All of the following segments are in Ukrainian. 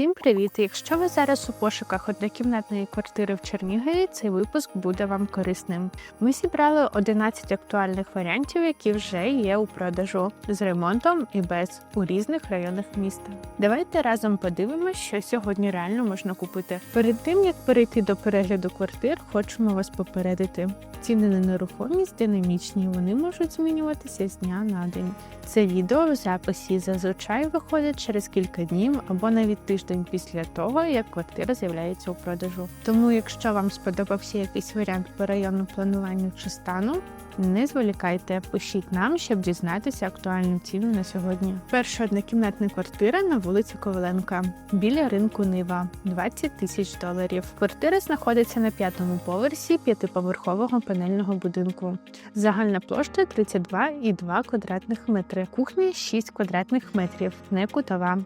Всім привіт! Якщо ви зараз у пошуках однокімнатної квартири в Чернігові, цей випуск буде вам корисним. Ми зібрали 11 актуальних варіантів, які вже є у продажу з ремонтом і без у різних районах міста. Давайте разом подивимося, що сьогодні реально можна купити. Перед тим як перейти до перегляду квартир, хочемо вас попередити. Ціни на нерухомість динамічні, вони можуть змінюватися з дня на день. Це відео в записі зазвичай виходить через кілька днів або навіть тиждень після того, як квартира з'являється у продажу. Тому, якщо вам сподобався якийсь варіант по району планування чи стану, не зволікайте, пишіть нам, щоб дізнатися актуальну ціну на сьогодні. Перша однокімнатна квартира на вулиці Коваленка біля ринку Нива 20 тисяч доларів. Квартира знаходиться на п'ятому поверсі п'ятиповерхового панельного будинку. Загальна площа 32,2 квадратних метри. Кухня 6 квадратних метрів, не кутова,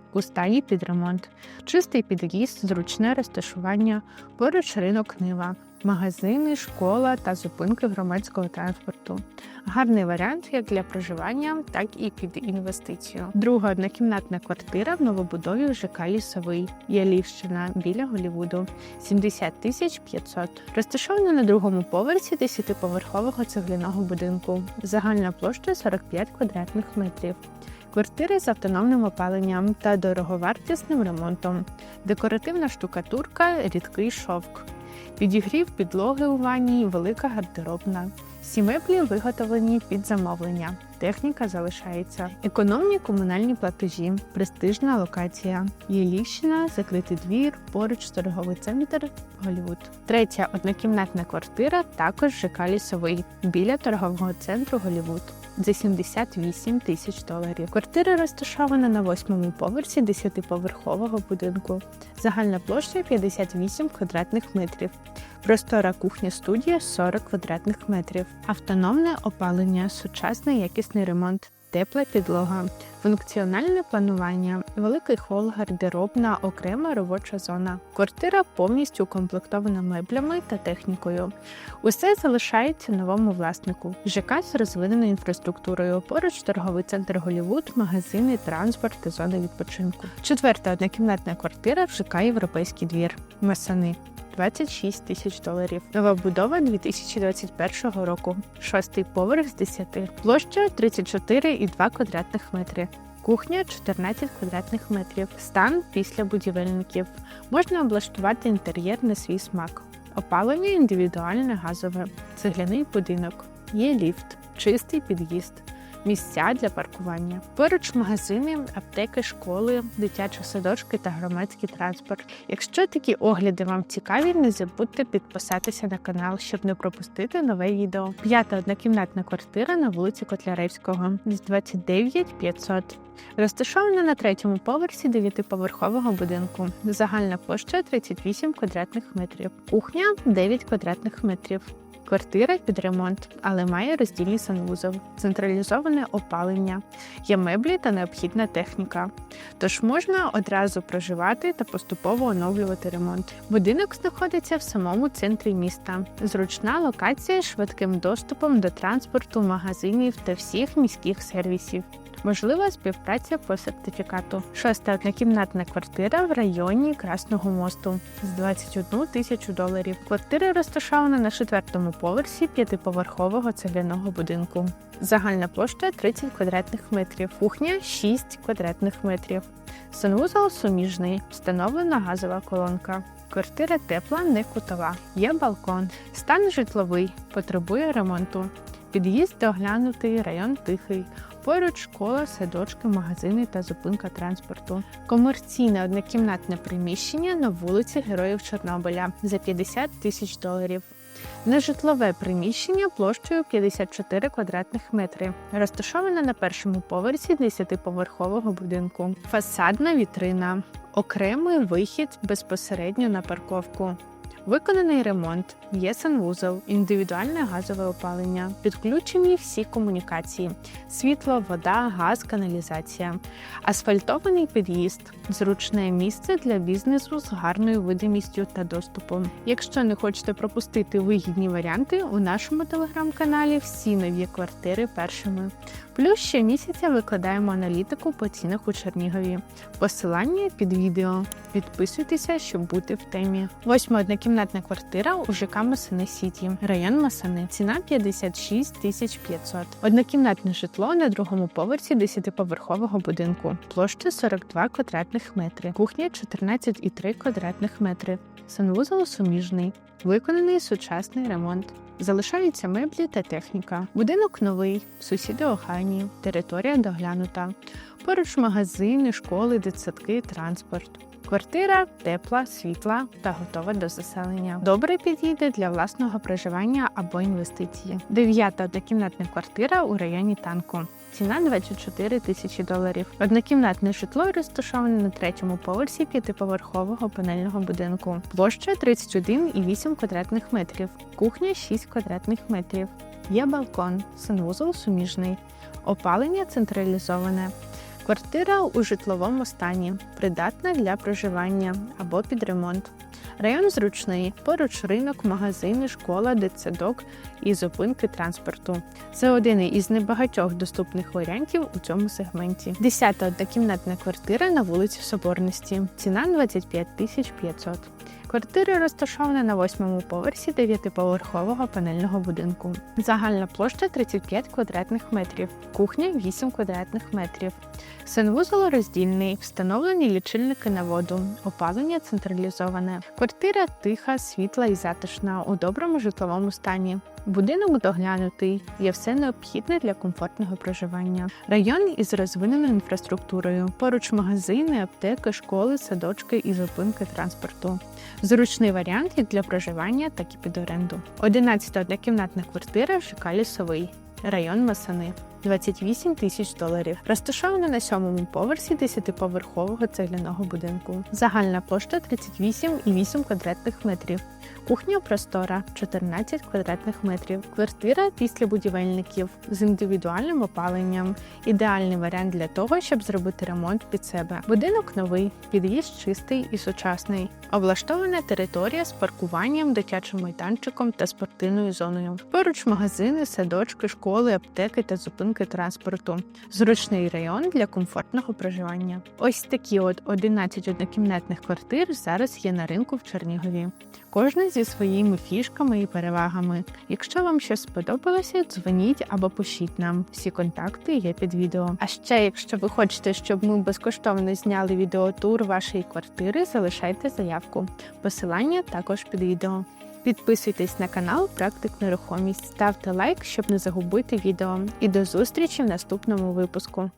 і під ремонт. Чистий під'їзд, зручне розташування, поруч ринок Нива. Магазини, школа та зупинки громадського транспорту. Гарний варіант як для проживання, так і під інвестицію. Друга однокімнатна квартира в новобудові в ЖК Лісовий, Ялівщина біля Голівуду 70 тисяч 500. Розташована на другому поверсі 10-поверхового цегляного будинку. Загальна площа 45 квадратних метрів. Квартири з автономним опаленням та дороговартісним ремонтом, декоративна штукатурка, рідкий шовк. Підігрів підлоги у ванні, велика гардеробна. Всі меблі виготовлені під замовлення. Техніка залишається. Економні комунальні платежі, престижна локація. Єліщина, закритий двір, поруч торговий центр Голівуд. Третя однокімнатна квартира також ЖК Лісовий біля торгового центру Голівуд. За 78 тисяч доларів. Квартира розташована на восьмому поверсі 10-поверхового будинку. Загальна площа 58 квадратних метрів. Простора кухня студія 40 квадратних метрів. Автономне опалення, сучасний якісний ремонт, тепла підлога, функціональне планування, великий хол, гардеробна, окрема робоча зона. Квартира повністю укомплектована меблями та технікою. Усе залишається новому власнику. ЖК з розвиненою інфраструктурою. Поруч торговий центр Голівуд, магазини, транспорт та зони відпочинку. Четверта однокімнатна квартира в ЖК Європейський двір. Масани. 26 тисяч доларів. Нова будова 2021 року. Шостий поверх з 10. Площа 34,2 квадратних метри. Кухня 14 квадратних метрів. Стан після будівельників. Можна облаштувати інтер'єр на свій смак. Опалення індивідуальне газове, цегляний будинок. Є ліфт, чистий під'їзд. Місця для паркування. Поруч магазини, аптеки, школи, дитячі садочки та громадський транспорт. Якщо такі огляди вам цікаві, не забудьте підписатися на канал, щоб не пропустити нове відео. П'ята однокімнатна квартира на вулиці Котляревського з 29 500. Розташована на третьому поверсі дев'ятиповерхового будинку. Загальна площа 38 квадратних метрів. Кухня 9 квадратних метрів. Квартира під ремонт, але має роздільний санвузол, централізоване опалення, є меблі та необхідна техніка. Тож можна одразу проживати та поступово оновлювати ремонт. Будинок знаходиться в самому центрі міста. Зручна локація швидким доступом до транспорту, магазинів та всіх міських сервісів. Можлива співпраця по сертифікату. Шоста однокімнатна квартира в районі Красного мосту з 21 тисячу доларів. Квартира розташована на четвертому поверсі п'ятиповерхового цегляного будинку. Загальна площа 30 квадратних метрів, кухня 6 квадратних метрів. Санвузол суміжний, встановлена газова колонка. Квартира тепла, не кутова. Є балкон. Стан житловий, потребує ремонту. Під'їзд доглянутий, район тихий. Поруч школа, садочки, магазини та зупинка транспорту. Комерційне однокімнатне приміщення на вулиці Героїв Чорнобиля за 50 тисяч доларів. Нежитлове приміщення площею 54 квадратних метри, розташоване на першому поверсі 10-поверхового будинку. Фасадна вітрина, окремий вихід безпосередньо на парковку. Виконаний ремонт, є санвузол, індивідуальне газове опалення, підключені всі комунікації: світло, вода, газ, каналізація, асфальтований під'їзд, зручне місце для бізнесу з гарною видимістю та доступом. Якщо не хочете пропустити вигідні варіанти, у нашому телеграм-каналі всі нові квартири першими. Плюс щомісяця викладаємо аналітику по цінах у Чернігові. Посилання під відео. Підписуйтеся, щоб бути в темі. Восьма однокімнатна квартира у ЖК Масани Сіті, район Масани. Ціна 56 тисяч 500. Однокімнатне житло на другому поверсі 10-поверхового будинку. Площа 42 квадратних метри. Кухня 14,3 квадратних метри. Санвузол суміжний. Виконаний сучасний ремонт. Залишаються меблі та техніка. Будинок новий, сусіди охайні, територія доглянута. Поруч магазини, школи, дитсадки, транспорт. Квартира тепла, світла та готова до заселення. Добре підійде для власного проживання або інвестиції. Дев'ята однокімнатна квартира у районі танку. Ціна 24 тисячі доларів. Однокімнатне житло розташоване на третьому поверсі п'ятиповерхового панельного будинку. Площа 31,8 квадратних метрів. Кухня 6 квадратних метрів. Є балкон, санвузол суміжний. Опалення централізоване. Квартира у житловому стані, придатна для проживання або під ремонт. Район зручний, поруч ринок, магазини, школа, дитсадок і зупинки транспорту. Це один із небагатьох доступних варіантів у цьому сегменті. Десята однокімнатна квартира на вулиці Соборності. Ціна 25 тисяч 500. Квартира розташована на восьмому поверсі дев'ятиповерхового панельного будинку. Загальна площа 35 квадратних метрів, кухня 8 квадратних метрів. Санвузол роздільний, встановлені лічильники на воду, опалення централізоване. Квартира тиха, світла і затишна у доброму житловому стані. Будинок доглянутий, є все необхідне для комфортного проживання. Район із розвиненою інфраструктурою, поруч магазини, аптеки, школи, садочки і зупинки транспорту. Зручний варіант як для проживання, так і під оренду. 11 однокімнатна квартира в ЖК Лісовий, район Масани. 28 тисяч доларів. Розташована на сьомому поверсі 10-поверхового цегляного будинку. Загальна площа 38,8 квадратних метрів. Кухня простора 14 квадратних метрів. Квартира після будівельників з індивідуальним опаленням. Ідеальний варіант для того, щоб зробити ремонт під себе. Будинок новий, під'їзд чистий і сучасний. Облаштована територія з паркуванням, дитячим майданчиком та спортивною зоною. Поруч магазини, садочки, школи, аптеки та зупинки транспорту. Зручний район для комфортного проживання. Ось такі от 11 однокімнатних квартир зараз є на ринку в Чернігові. Кожна зі своїми фішками і перевагами. Якщо вам щось сподобалося, дзвоніть або пишіть нам. Всі контакти є під відео. А ще, якщо ви хочете, щоб ми безкоштовно зняли відеотур вашої квартири, залишайте заявку. Посилання також під відео. Підписуйтесь на канал Практик Нерухомість, ставте лайк, щоб не загубити відео. І до зустрічі в наступному випуску.